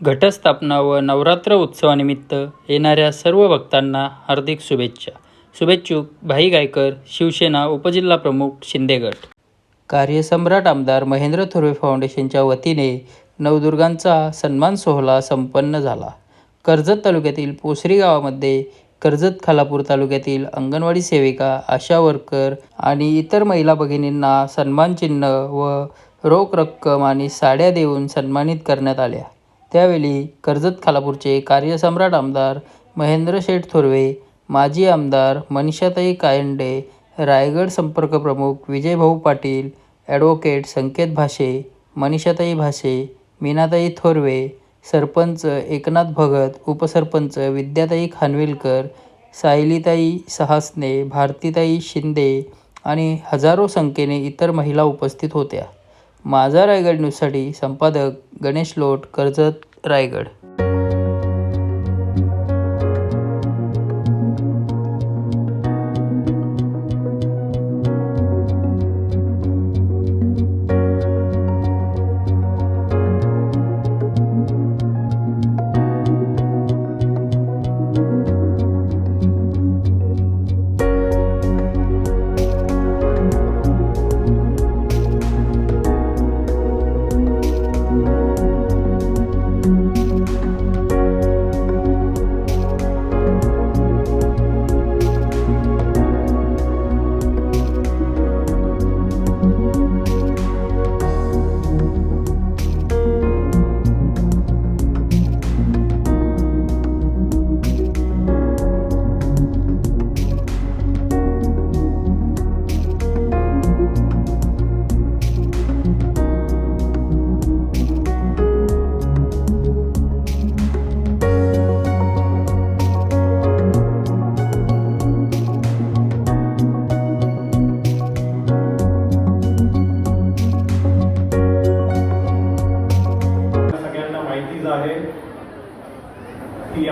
घटस्थापना व नवरात्र उत्सवानिमित्त येणाऱ्या सर्व भक्तांना हार्दिक शुभेच्छा. शुभेच्छुक भाई गायकर शिवसेना उपजिल्हा प्रमुख शिंदेगट कार्यसम्राट आमदार महेंद्र थोरवे फाउंडेशनच्या वतीने नवदुर्गांचा सन्मान सोहळा संपन्न झाला. कर्जत तालुक्यातील पोसरी गावामध्ये कर्जत खालापूर तालुक्यातील अंगणवाडी सेविका आशा वर्कर आणि इतर महिला भगिनींना सन्मानचिन्ह व रोख रक्कम आणि साड्या देऊन सन्मानित करण्यात आल्या. त्यावेळी कर्जत खालापूरचे कार्यसम्राट आमदार महेंद्र शेठ थोरवे माजी आमदार मनीषाताई कायंडे रायगड संपर्क प्रमुख विजयभाऊ पाटील ॲडव्होकेट संकेत भाषे मनीषाताई भाषे मीनाताई थोरवे सरपंच एकनाथ भगत उपसरपंच विद्याताई खानविलकर सायलीताई सहासने भारतीताई शिंदे आणि हजारो संख्येने इतर महिला उपस्थित होत्या. माझा रायगड न्यूजसाठी संपादक गणेश लोट कर्जत रायगड.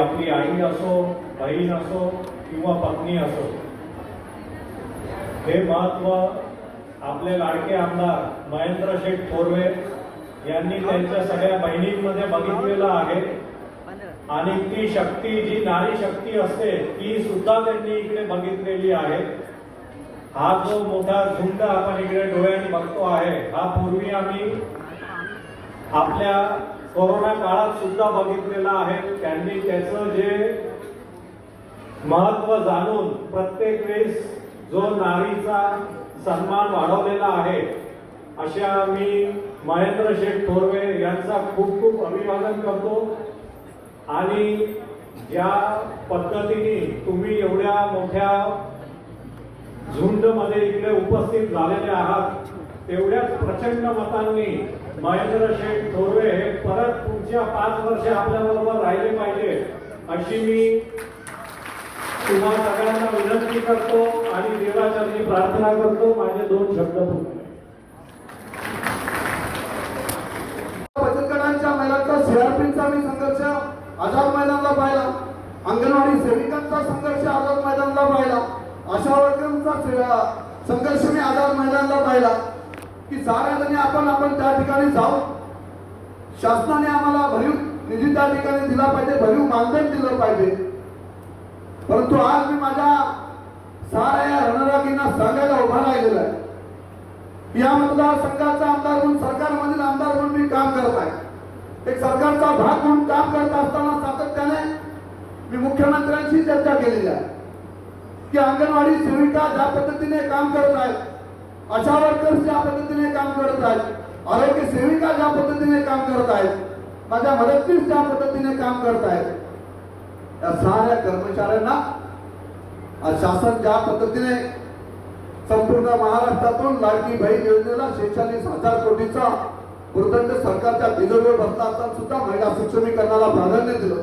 आपली आई असो बहीण असो किंवा पत्नी असो. हे महत्त्व आपले लाडके आमदार महेंद्र शेठ थोरवे यांनी त्यांच्या सगळ्या बहिणींमध्ये बघितलेलं आहे. आणि ती शक्ती जी नारी शक्ती असते ती सुद्धा त्यांनी इकडे बघितलेली आहे. हा जो मोठा झुंड आपण इकडे डोळ्यांनी बघतो आहे हा पूर्वी आम्ही आपल्या कोरोना काळात सुद्धा बघितलेला आहे. त्यांनी त्याचं जे महत्त्व जाणून प्रत्येक वेळेस जो नारीचा सन्मान वाढवलेला आहे अशा मी महेंद्र शेठ थोरवे यांचा खूप खूप अभिवादन करतो. आणि ज्या पद्धतीने तुम्ही एवढ्या मोठ्या झुंडमध्ये इकडे उपस्थित झालेले आहात तेवढ्याच प्रचंड मतांनी महेंद्र शेठ थोरवे हे परत पुढच्या पाच वर्ष आपल्याबरोबर राहिले पाहिजे अशी मी तुम्हा सगळ्यांना विनंती करतो आणि देवाचरणी प्रार्थना करतो. माझे दोन शब्द बोलतो बचतगटांच्या महिलांचा सीआरपीचा मी संघर्ष आझाद मैदानला पाहिला. अंगणवाडी सेविकांचा संघर्ष आझाद मैदानला पाहिला. आशा वर्करांचा संघर्ष मी आझाद मैदानला पाहिला. की साऱ्या जणी आपण आपण त्या ठिकाणी जाऊ. शासनाने आम्हाला भरीव निधी त्या ठिकाणी दिला पाहिजे भरीव मानधन दिलं पाहिजे. परंतु आज मी माझ्या साऱ्या रणरागींना सांगायला उभा राहिलेला आहे. या मतदारसंघाचा आमदार म्हणून सरकारमधील आमदार म्हणून मी काम करत आहे. एक सरकारचा भाग म्हणून काम करत असताना सातत्याने मी मुख्यमंत्र्यांशी चर्चा केलेली आहे. की अंगणवाडी सेविका ज्या पद्धतीने काम करत आहेत आशा वर्कर्स ज्या पद्धतीने काम करत आहेत आरोग्य सेविका ज्या पद्धतीने काम करत आहेत माझ्या मदतनीस ज्या पद्धतीने काम करत आहेत या साऱ्या कर्मचाऱ्यांना आज शासन ज्या पद्धतीने संपूर्ण महाराष्ट्रातून लाडकी बहीण योजनेला शेहेचाळीस हजार कोटीचा भूर्दंड सरकारच्या तिजोरीवर बसला असताना सुद्धा महिला सक्षमीकरणाला प्राधान्य दिलं.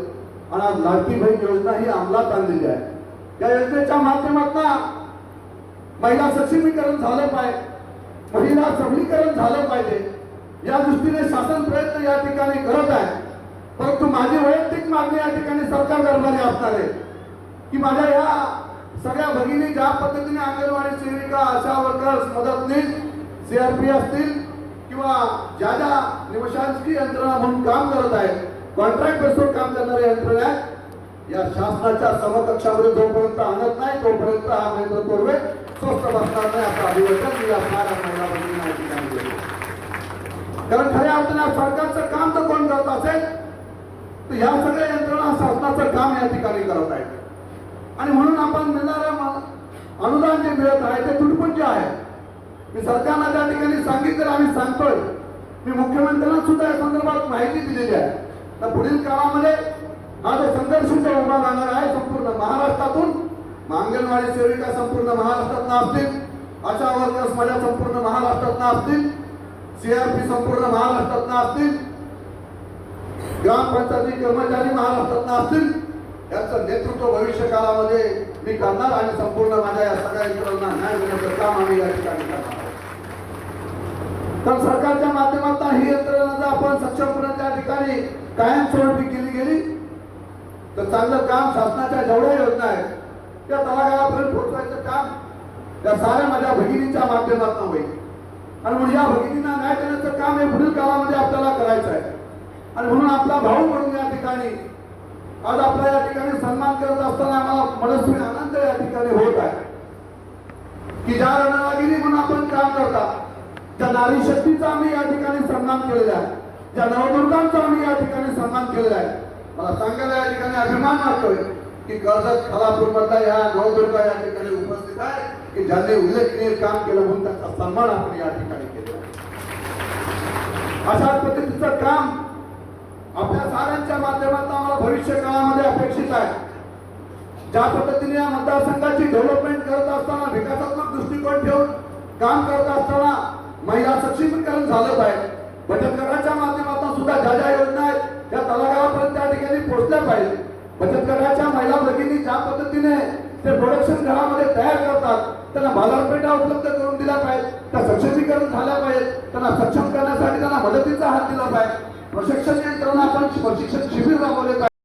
आणि आज लाडकी बहीण योजना ही अंमलात आणलेली आहे. या योजनेच्या माध्यमातून महिला सक्षमीकरण झालं पाहिजे. महिला सबलीकरण झालं पाहिजे. या दृष्टीने शासन प्रयत्न या ठिकाणी करत आहे. परंतु माझी वैयक्तिक मागणी या ठिकाणी सरकार दरबारी असणार आहे. की माझ्या या सगळ्या भगिनी ज्या पद्धतीने अंगणवाडी सेविका आशा वर्कर्स मदतनीस सीआरपी असतील किंवा ज्या ज्या निवशांची यंत्रणा म्हणून काम करत आहेत कॉन्ट्रॅक्ट बेसवर काम करणाऱ्या यंत्रणा आहेत. या शासनाच्या समकक्षामध्ये जोपर्यंत आणत नाही तोपर्यंत हा महेंद्र कोरवे स्वस्त बसणार नाही अभिवर्तन मी महिला भगिनींना या ठिकाणी कारण खऱ्या अर्थाने सरकारचं काम तर कोण करत असेल? तर ह्या सगळ्या यंत्रणा शासनाचं काम या ठिकाणी करत आहेत. आणि म्हणून आपण मिळणाऱ्या अनुदान जे मिळत आहे ते तुटपुंज आहे. मी सरकारला त्या ठिकाणी सांगितलं आम्ही सांगतोय. मी मुख्यमंत्र्यांना सुद्धा या संदर्भात माहिती दिलेली आहे. तर पुढील काळामध्ये हा जो संघर्ष उभा राहणार आहे संपूर्ण महाराष्ट्रातून मांगणवाडी सेविका संपूर्ण महाराष्ट्रात असतील आशा वर्कर्स माझ्या संपूर्ण महाराष्ट्रात असतील सीआरपी संपूर्ण महाराष्ट्रात असतील ग्रामपंचायती कर्मचारी महाराष्ट्रात असतील याचं नेतृत्व भविष्य काळामध्ये मी करणार आणि संपूर्ण माझ्या या सगळ्या यंत्रणांना न्याय देण्याचं काम आम्ही या ठिकाणी करणार तर सरकारच्या माध्यमातून ही यंत्रणा जर आपण सक्षमपणे त्या ठिकाणी कायमस्वरूपी केली गेली तर चांगलं काम शासनाच्या जेवढ्या योजना आहेत त्या तळागाळापर्यंत पोहोचवायचं काम या साऱ्या माझ्या भगिनीच्या माध्यमातून होईल. आणि म्हणून या भगिनींना न्याय देण्याचं काम हे पुढील काळामध्ये आपल्याला करायचं आहे. आणि म्हणून आपला भाऊ म्हणून या ठिकाणी आज आपला या ठिकाणी सन्मान करत असताना आम्हाला मनस्वी आनंद या ठिकाणी होत आहे. की ज्या रणरागिरी म्हणून आपण काम करता त्या नारी शक्तीचा आम्ही या ठिकाणी सन्मान केलेला आहे. ज्या नवदुर्गांचा आम्ही या ठिकाणी सन्मान केलेला आहे. मला सांगायला या ठिकाणी अभिमान वाटतोय. की कर्जत खालापूरमधला या नवदुर्गा या ठिकाणी उपस्थित आहे की ज्यांनी उल्लेखनीय काम केलं म्हणून त्यांचा सन्मान आपण या ठिकाणी केला. अशा पद्धतीचं काम आपल्या साऱ्यांच्या माध्यमातून आम्हाला भविष्य काळामध्ये अपेक्षित आहे. ज्या पद्धतीने या मतदारसंघाची डेव्हलपमेंट करत असताना विकासात्मक दृष्टिकोन ठेवून काम करत असताना महिला सक्षमीकरण झालं पाहिजे. बचत गटाच्या माध्यमातून सुद्धा ज्या ज्या योजना आहेत त्या तळागाळापर्यंत त्या ठिकाणी पोहोचल्या पाहिजे बचत गटाच्या पद्धतीने ते प्रोडक्शन घरामध्ये तयार करतात. त्यांना बाजारपेठा उपलब्ध करून दिल्या पाहिजे त्या सक्षमीकरण झाल्या पाहिजे त्यांना सक्षम करण्यासाठी त्यांना मदतीचा हात दिला पाहिजे. प्रशिक्षण यंत्रणा आपण प्रशिक्षण शिबिर राबवले पाहिजे.